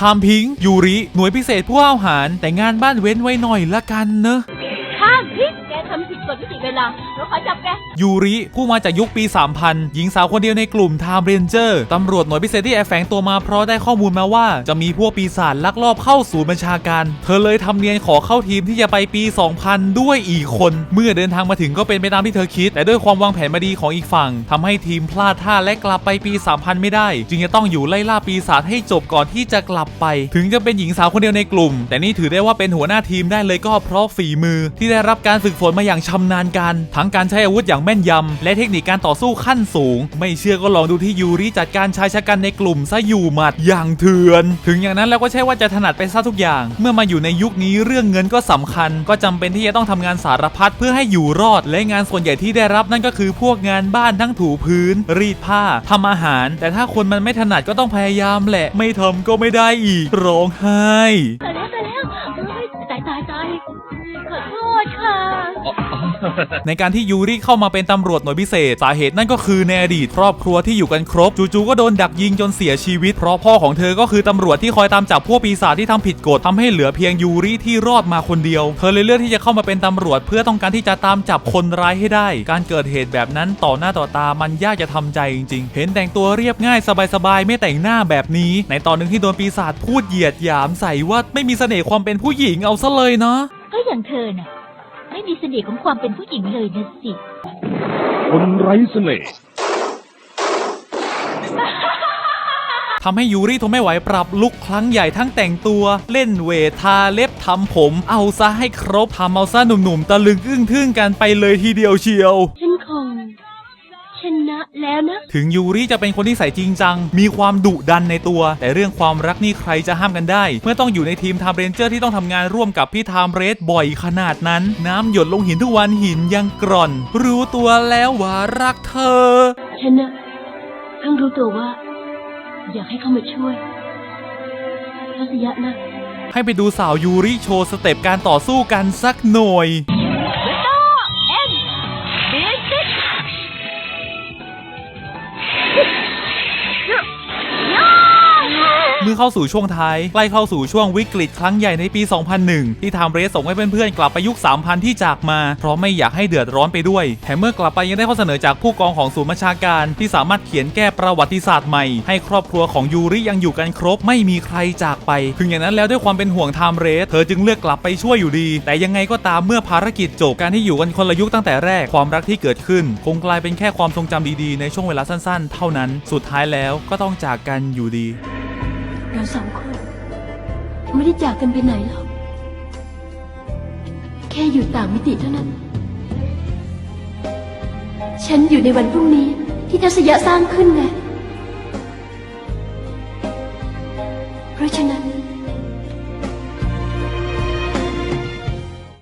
ทามพิงค์ยูริ หน่วยพิเศษผู้ห้าหาร แต่งานบ้านเว้นไว้หน่อยละกันเนอะ ข้ามพิษแกทำผิดกฎมิติเวลาเราขอจับแก ยูริผู้มาจากยุคปี 3000 หญิงสาวคนเดียวในกลุ่มไทม์เรนเจอร์ตำรวจหน่วยพิเศษที่แอบแฝงตัวมาเพราะได้ข้อมูลมาว่า จะมีพวกปีศาจลักลอบเข้าศูนย์บัญชาการ เธอเลยทำเนียนขอเข้าทีมที่จะไปปี 2000 ด้วยอีกคน เมื่อเดินทางมาถึงก็เป็นไปตามที่เธอคิด แต่ด้วยความวางแผนมาดีของอีกฝั่งทำให้ทีมพลาดท่าและกลับไปปี 3000 ไม่ได้ จึงจะต้องอยู่ไล่ล่าปีศาจให้จบก่อนที่จะกลับไป ถึงจะเป็นหญิงสาวคนเดียวในกลุ่ม แต่นี่ถือได้ว่าเป็นหัวหน้าทีมได้เลยก็เพราะฝีมือที่ได้รับการฝึกฝนมาอย่างชำนาญการทั้งการใช้อาวุธอย่างแม่นยำ และเทคนิคการต่อสู้ขั้นสูง ไม่เชื่อก็ลองดูที่ยูริจัดการชายชะกันในกลุ่มซะอยู่หมัดอย่างเถื่อน ถึงอย่างนั้นแล้วก็ใช่ว่าจะถนัดไปซะทุกอย่าง เมื่อมาอยู่ในยุคนี้เรื่องเงินก็สำคัญ ก็จำเป็นที่จะต้องทำงานสารพัดเพื่อให้อยู่รอด และงานส่วนใหญ่ที่ได้รับนั่นก็คือพวกงานบ้านทั้งถูพื้น รีดผ้าทำอาหาร แต่ถ้าคนมันไม่ถนัดก็ต้องพยายามแหละ ไม่ทำก็ไม่ได้อีกร้องไห้ ตายตายขอโทษค่ะในการที่ยูริเข้ามาเป็นตำรวจหน่วยพิเศษ สาเหตุนั่นก็คือในอดีตครอบครัวที่อยู่กันครบ จู่ๆก็โดนดักยิงจนเสียชีวิต เพราะพ่อของเธอก็คือตำรวจที่คอยตามจับพวกปีศาจที่ทำผิดกฎทำให้เหลือเพียงยูริที่รอดมาคนเดียว เธอเลยเลือกที่จะเข้ามาเป็นตำรวจ เพื่อต้องการที่จะตามจับคนร้ายให้ได้ การเกิดเหตุแบบนั้นต่อหน้าต่อตามันยากจะทำใจจริงๆ เห็นแต่งตัวเรียบง่ายสบายๆไม่แต่งหน้าแบบนี้ ในตอนหนึ่งที่โดนปีศาจพูดเหยียดหยามใส่ว่าไม่มีเสน่ห์ความเป็นผู้หญิงเอาซะเลยเนาะก็อย่างเธอน่ะ ไม่มีเสน่ห์ของความเป็นผู้หญิงเลยนะสิ คนไร้เสน่ห์ทำให้ยูริทนไม่ไหวปรับลุกครั้งใหญ่ทั้งแต่งตัว เล่นเวททาเล็บทำผม เอาซะให้ครบทำเอาซะหนุ่มๆตะลึงอึ้งทึ่งกันไปเลยทีเดียวเชียว ฉันคงชนะ แล้วนะ ถึงยูริจะเป็นคนที่ใส่จริงจัง มีความดุดันในตัว แต่เรื่องความรักนี่ใครจะห้ามกันได้ เมื่อต้องอยู่ในทีมไทม์เรนเจอร์ที่ต้องทำงานร่วมกับพี่ไทม์เรสบ่อยขนาดนั้น น้ำหยดลงหินทุกวันหินยังกร่อน รู้ตัวแล้วว่ารักเธอ ฉันน่ะเพิ่งรู้ตัวว่า อยากให้เขามาช่วยทัศยะนะให้ไปดูสาวยูริโชว์สเต็ปการต่อสู้กันสักหน่อย เมื่อเข้าสู่ช่วงท้ายใกล้เข้าสู่ช่วงวิกฤตครั้งใหญ่ในปี 2001 ที่ไทม์เรสส่งให้เพื่อนๆกลับไปยุค 3000 ที่จากมา เพราะไม่อยากให้เดือดร้อนไปด้วย แถมเมื่อกลับไปยังได้ข้อเสนอจากผู้กองของศูนย์บัญชาการ ที่สามารถเขียนแก้ประวัติศาสตร์ใหม่ ให้ครอบครัวของยูริยังอยู่กันครบ ไม่มีใครจากไป ถึงอย่างนั้นแล้วด้วยความเป็นห่วงไทม์เรสเธอจึงเลือกกลับไปช่วยอยู่ดี แต่ยังไงก็ตามเมื่อภารกิจจบการที่อยู่กันคนละยุคตั้งแต่แรกความรักที่เกิดขึ้น คงกลายเป็นแค่ความทรงจำดีๆ ในช่วงเวลาสั้นๆ เท่านั้น สุดท้ายแล้วก็ต้องจากกันอยู่ดี เราสองคน ไม่ได้จากกันไปไหนหรอก แค่อยู่ต่างมิติเท่านั้น ฉันอยู่ในวันพรุ่งนี้ที่ทัศยะสร้างขึ้นไงเพราะฉะนั้น